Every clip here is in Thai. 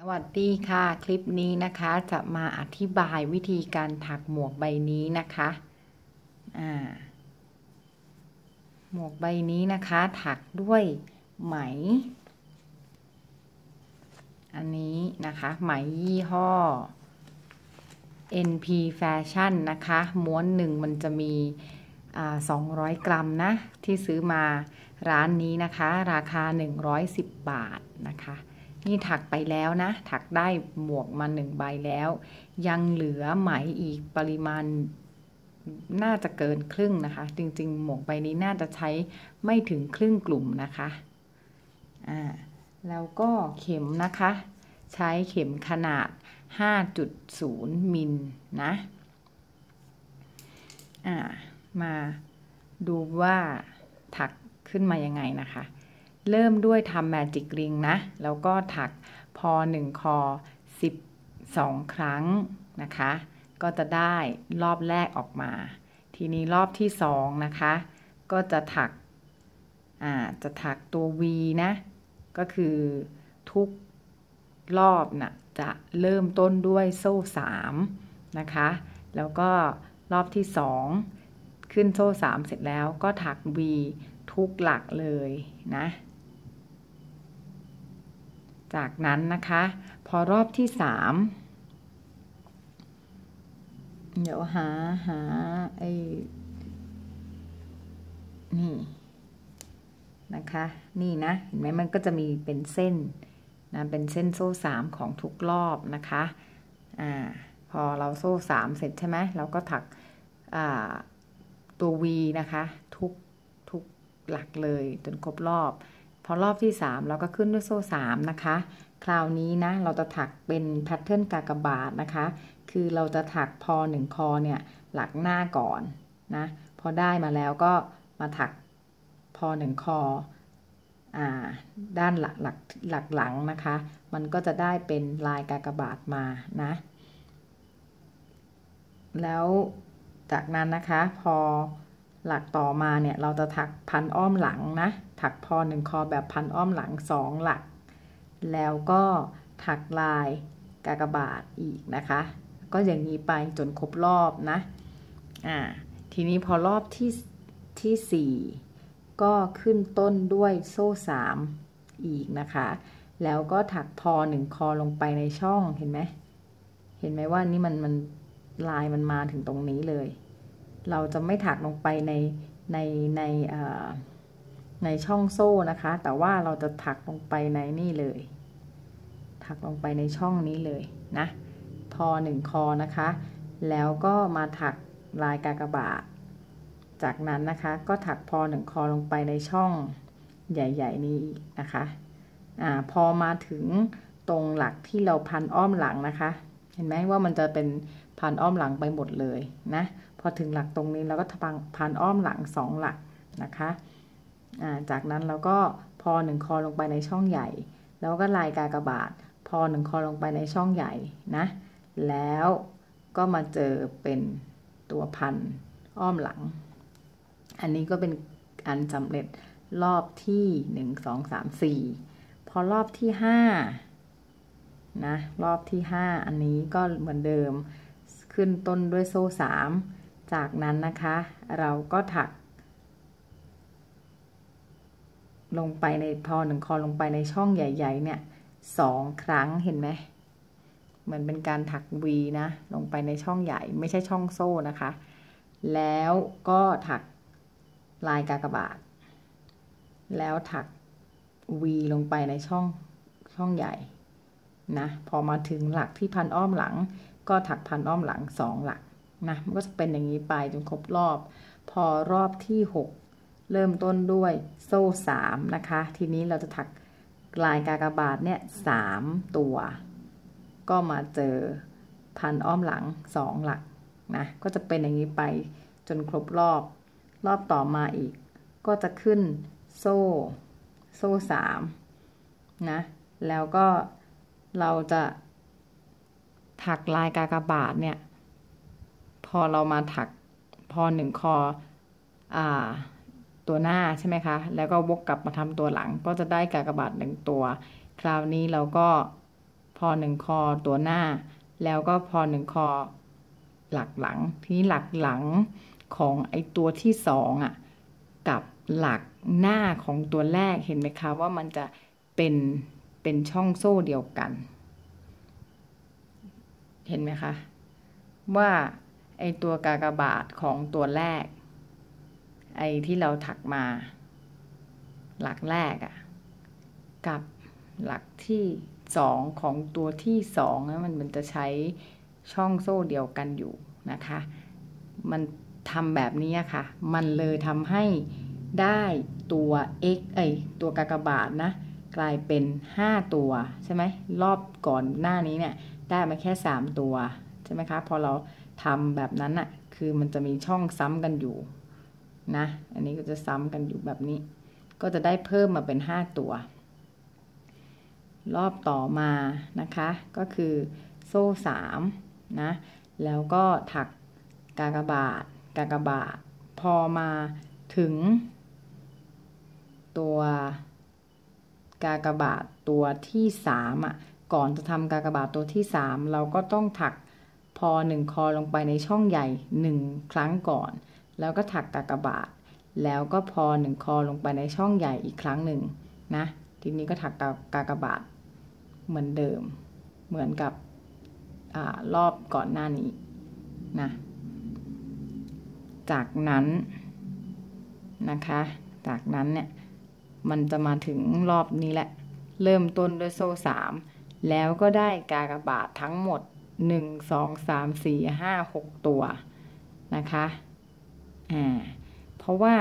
สวัสดีค่ะ คลิปนี้นะคะจะมาอธิบายวิธีการถักหมวกใบนี้นะคะอ่าหมวกใบนี้นะคะ ถักด้วยไหม อันนี้นะคะ ไหมยี่ห้อ NP Fashion นะคะ ม้วนหนึ่งมันจะมี200 กรัมนะ ที่ซื้อมาร้านนี้นะคะ ราคา 110 บาทนะคะ นี่ถักไปแล้วนะ ถักได้หมวกมาหนึ่งใบแล้ว ยังเหลือไหมอีกปริมาณน่าจะเกินครึ่งนะคะ จริง ๆ หมวกใบนี้น่าจะใช้ไม่ถึงครึ่งกลุ่มนะคะอ่าแล้วก็เข็มนะคะ ใช้เข็มขนาด 5.0 มิลนะอ่ามาดูว่าถักขึ้นมายังไงนะคะ เริ่มด้วยทำแมจิกริงนะ แล้วก็ถักพอหนึ่งคอ 12 ครั้งนะคะ ก็จะได้รอบแรกออกมา ทีนี้รอบที่สองนะคะ ก็จะถักอ่าจะถักตัว V นะ ก็คือทุกรอบนะ่ะจะเริ่มต้นด้วยโซ่ 3 นะคะ แล้วก็รอบที่สองขึ้นโซ่ 3 เสร็จแล้วก็ถัก V ทุกหลักเลยนะ จากนั้นนะคะ พอรอบที่สามเดี๋ยวหาหาไอ้นี่นะคะ นี่นะเห็นไหมมันก็จะมีเป็นเส้นนะเป็นเส้นโซ่สามของทุกรอบนะคะอ่าพอเราโซ่สามเสร็จใช่ไหมเราก็ถักอ่าตัว V นะคะ ทุกทุกหลักเลยจนครบรอบ พอรอบที่ 3 เราก็ขึ้นด้วยโซ่3นะคะ คราวนี้นะเราจะถักเป็นแพทเทิร์นกากบาทนะคะ คือเราจะถักพอ1คอเนี่ยหลักหน้าก่อนนะ พอได้มาแล้วก็มาถักพอ1คออ่าด้านหลักหลักหลักหลังนะคะ มันก็จะได้เป็นลายกากบาทมานะ แล้วจากนั้นนะคะพอหลักต่อมาเนี่ยเราจะถักพันอ้อมหลังนะ ถักพอหนึ่งคอแบบพันอ้อมหลังสองหลัก แล้วก็ถักลายกากบาทอีกนะคะ ก็อย่างนี้ไปจนครบรอบนะอ่าทีนี้พอรอบที่ที่สี่ก็ขึ้นต้นด้วยโซ่สามอีกนะคะ แล้วก็ถักพอหนึ่งคอลงไปในช่องเห็นไหมเห็นไหมว่านี่มันมันลายมันมาถึงตรงนี้เลย เราจะไม่ถักลงไปในในในอ่า ในช่องโซ่นะคะ แต่ว่าเราจะถักลงไปในนี่เลย ถักลงไปในช่องนี้เลยนะพอหนึ่งคอนะคะ แล้วก็มาถักลายกากบาท จากนั้นนะคะ ก็ถักพอหนึ่งคอลงไปในช่องใหญ่ ๆ นี้อีกนะคะอ่าพอมาถึงตรงหลักที่เราพันอ้อมหลังนะคะ เห็นไหมว่ามันจะเป็นพันอ้อมหลังไปหมดเลยนะ พอถึงหลักตรงนี้เราก็พันอ้อมหลังสองหลักนะคะ จากนั้นเราก็พอหนึ่งคอลงไปในช่องใหญ่ แล้วก็ลายกากบาท พอหนึ่งคอลงไปในช่องใหญ่นะ แล้วก็มาเจอเป็นตัวพันอ้อมหลัง อันนี้ก็เป็นอันสำเร็จรอบที่หนึ่งสองสามสี่พอรอบที่ห้านะ รอบที่ห้าอันนี้ก็เหมือนเดิมขึ้นต้นด้วยโซ่สามจากนั้นนะคะ เราก็ถัก ลงไปในพอหนึ่งคอลงไปในช่องใหญ่ ๆ เนี่ยสองครั้งเห็นไหมเหมือนเป็นการถักวีนะ ลงไปในช่องใหญ่ไม่ใช่ช่องโซ่นะคะ แล้วก็ถักลายกากบาท แล้วถักวีลงไปในช่องช่องใหญ่นะพอมาถึงหลักที่พันอ้อมหลัง ก็ถักพันอ้อมหลังสองหลักนะมันก็จะเป็นอย่างนี้ไปจนครบรอบ พอรอบที่6 เริ่มต้นด้วยโซ่3นะคะ ทีนี้เราจะถักลายกากบาทเนี่ยสตัว ก็มาเจอพันอ้อมหลัง2หลักนะ ก็จะเป็นอย่างนี้ไปจนครบรอบ รอบต่อมาอีก ก็จะขึ้นโซ่ โซ่3นะ แล้วก็เราจะถักลายกากบาทเนี่ย พอเรามาถักพอหนึ่งคอ อ่า ตัวหน้าใช่ไหมคะ แล้วก็วกกลับมาทำตัวหลัง ก็จะได้กากบาทหนึ่งตัว คราวนี้เราก็พอหนึ่งคอตัวหน้า แล้วก็พอหนึ่งคอหลักหลัง ทีนี้หลักหลังของไอตัวที่สองอะ กับหลักหน้าของตัวแรกเห็นไหมคะว่ามันจะเป็นเป็นช่องโซ่เดียวกัน เห็นไหมคะ ว่าไอตัวกากบาทของตัวแรก ไอ้ที่เราถักมา หลักแรกอะกับหลักที่สองของตัวที่สองนะมันมันจะใช้ช่องโซ่เดียวกันอยู่นะคะ มันทำแบบนี้ค่ะ มันเลยทำให้ได้ตัว x เอ้ยตัวกากบาทนะ กลายเป็น 5 ตัวใช่ไหมรอบก่อนหน้านี้เนี่ย ได้มาแค่ 3 ตัว ใช่ไหมคะ พอเราทำแบบนั้นอะคือมันจะมีช่องซ้ำกันอยู่ นะ อันนี้ก็จะซ้ำกันอยู่แบบนี้ ก็จะได้เพิ่มมาเป็น 5 ตัว รอบต่อมานะคะ ก็คือโซ่3นะ แล้วก็ถักกากบาท กากบาท พอมาถึง ตัวกากบาทตัวที่สามอะ ก่อนจะทำกากบาทตัวที่สามเราก็ต้องถักพอหนึ่งคอลงไปในช่องใหญ่หนึ่งครั้งก่อน แล้วก็ถักกากบาท แล้วก็พอหนึ่งคอลงไปในช่องใหญ่อีกครั้งหนึ่งนะ ทีนี้ก็ถักกากบาทเหมือนเดิม เหมือนกับอรอบก่อนหน้านี้นะ จากนั้นนะคะ จากนั้นเนี่ยมันจะมาถึงรอบนี้แหละ เริ่มต้นด้วยโซ่สามแล้วก็ได้กากบาททั้งหมดหนึ่งสองสามสี่ห้าหกตัวนะคะ อ่าเพราะว่า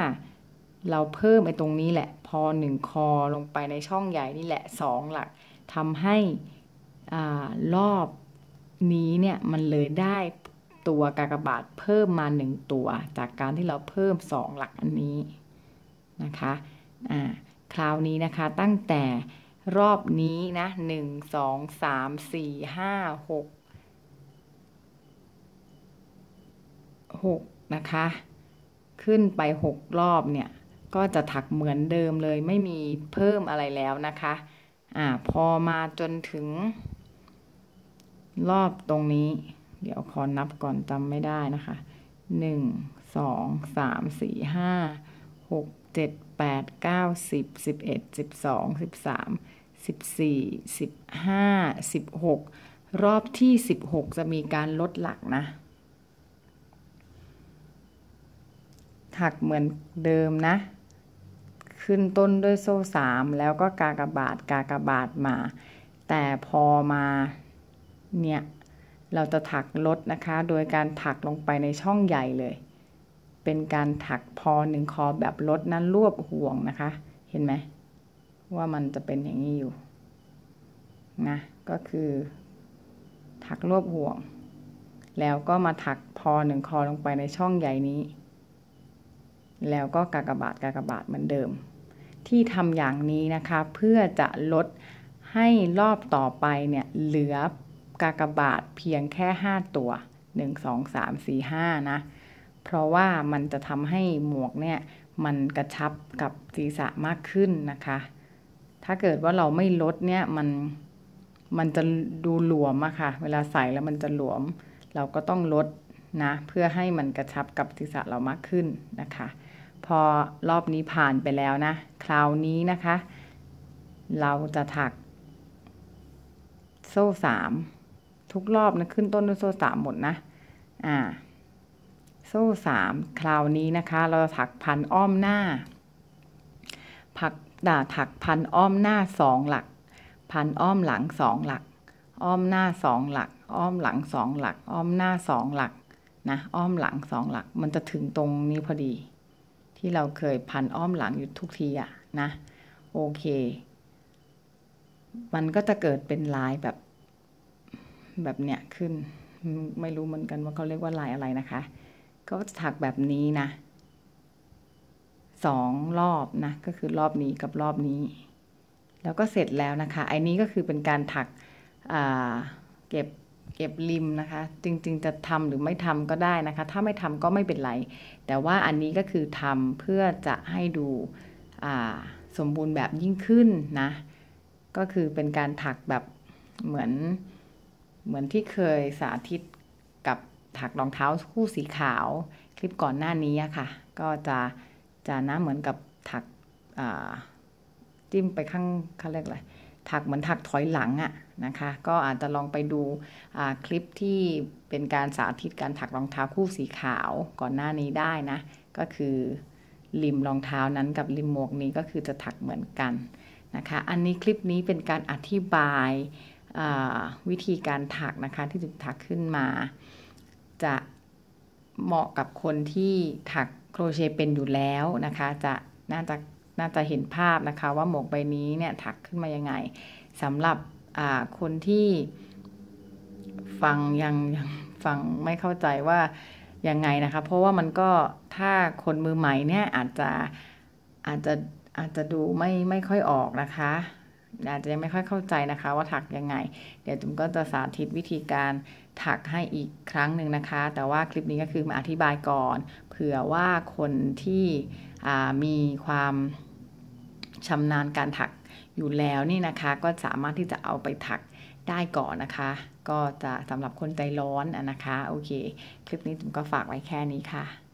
เราเพิ่มไอ้ตรงนี้แหละ พอหนึ่งคอลงไปในช่องใหญ่นี่แหละสองหลักทำให้อ่ารอบนี้เนี่ยมันเลยได้ตัวกากบาทเพิ่มมาหนึ่งตัว จากการที่เราเพิ่มสองหลักอันนี้นะคะอ่าคราวนี้นะคะตั้งแต่รอบนี้นะหนึ่งสองสามสี่ห้าหกหกนะคะ ขึ้นไปหกรอบเนี่ย ก็จะถักเหมือนเดิมเลย ไม่มีเพิ่มอะไรแล้วนะคะอ่าพอมาจนถึง รอบตรงนี้ เดี๋ยวขอนับก่อนจำไม่ได้นะคะหนึ่งสองสามสี่ห้าหกเจ็ดแปดเก้าสิบสิบเอ็ดสิบสองสิบสามสิบสี่สิบห้าสิบหกรอบที่สิบหกจะมีการลดหลักนะ ถักเหมือนเดิมนะ ขึ้นต้นด้วยโซ่สามแล้วก็กากบาทกากบาทมา แต่พอมาเนี่ยเราจะถักลดนะคะ โดยการถักลงไปในช่องใหญ่เลย เป็นการถักพอหนึ่งคอแบบลดนั้นรวบห่วงนะคะ เห็นไหมว่ามันจะเป็นอย่างนี้อยู่นะก็คือ ถักรวบห่วง แล้วก็มาถักพอหนึ่งคอลงไปในช่องใหญ่นี้ แล้วก็กากบาทกากบาทเหมือนเดิม ที่ทำอย่างนี้นะคะเพื่อจะลดให้รอบต่อไปเนี่ยเหลือกากบาทเพียงแค่ 5 ตัว 1 2 3 4 5 นะ เพราะว่ามันจะทำให้หมวกเนี่ยมันกระชับกับศีรษะมากขึ้นนะคะ ถ้าเกิดว่าเราไม่ลดเนี่ยมันมันจะดูหลวมอะค่ะ เวลาใส่แล้วมันจะหลวม เราก็ต้องลดนะ เพื่อให้มันกระชับกับศีรษะเรามากขึ้นนะคะ พอรอบนี้ผ่านไปแล้วนะ คราวนี้นะคะ เราจะถัก โซ่สามทุกรอบนะขึ้นต้นด้วยโซ่สามหมดนะ อ่า โซ่สามคราวนี้นะคะ เราจะถักพันอ้อมหน้า ผักด่าถักพันอ้อมหน้าสองหลัก พันอ้อมหลังสองหลัก อ้อมหน้าสองหลัก อ้อมหลังสองหลัก อ้อมหน้าสองหลักนะ อ้อมหลังสองหลัก มันจะถึงตรงนี้พอดี ที่เราเคยพันอ้อมหลังอยู่ทุกทีอะนะ โอเค มันก็จะเกิดเป็นลายแบบแบบเนี้ยขึ้น ไม่รู้เหมือนกันว่าเขาเรียกว่าลายอะไรนะคะ ก็จะถักแบบนี้นะสองรอบนะ ก็คือรอบนี้กับรอบนี้ แล้วก็เสร็จแล้วนะคะไอ้นี้ก็คือเป็นการถักเก็บ เก็บริมนะคะ จริงๆ จะทำหรือไม่ทำก็ได้นะคะ ถ้าไม่ทำก็ไม่เป็นไร แต่ว่าอันนี้ก็คือทำเพื่อจะให้ดูสมบูรณ์แบบยิ่งขึ้นนะ ก็คือเป็นการถักแบบเหมือนเหมือนที่เคยสาธิตกับถักรองเท้าคู่สีขาว คลิปก่อนหน้านี้อะค่ะ ก็จะจะนะเหมือนกับถักจิ้มไปข้างเขาเรียกอะไรถักเหมือนถักถอยหลังอะ นะคะ ก็อาจจะลองไปดูคลิปที่เป็นการสาธิตการถักรองเท้าคู่สีขาวก่อนหน้านี้ได้นะ ก็คือริมรองเท้านั้นกับริมหมวกนี้ก็คือจะถักเหมือนกันนะคะ อันนี้คลิปนี้เป็นการอธิบายวิธีการถักนะคะที่จะถักขึ้นมา จะเหมาะกับคนที่ถักโครเชต์เป็นอยู่แล้วนะคะ จะน่าจะน่าจะเห็นภาพนะคะว่าหมวกใบนี้เนี่ยถักขึ้นมายังไงสำหรับ คนที่ฟังยังยังฟังไม่เข้าใจว่ายังไงนะคะ เพราะว่ามันก็ถ้าคนมือใหม่เนี่ยอาจจะอาจจะอาจจะดูไม่ไม่ค่อยออกนะคะอาจจะยังไม่ค่อยเข้าใจนะคะว่าถักยังไง เดี๋ยวจุ๋มก็จะสาธิตวิธีการถักให้อีกครั้งหนึ่งนะคะ แต่ว่าคลิปนี้ก็คือมาอธิบายก่อน เผื่อว่าคนที่มีความชำนาญการถัก อยู่แล้วนี่นะคะก็สามารถที่จะเอาไปถักได้ก่อนนะคะ ก็จะสำหรับคนใจร้อนนะคะ โอเค คลิปนี้จุ๋มก็ฝากไว้แค่นี้ค่ะ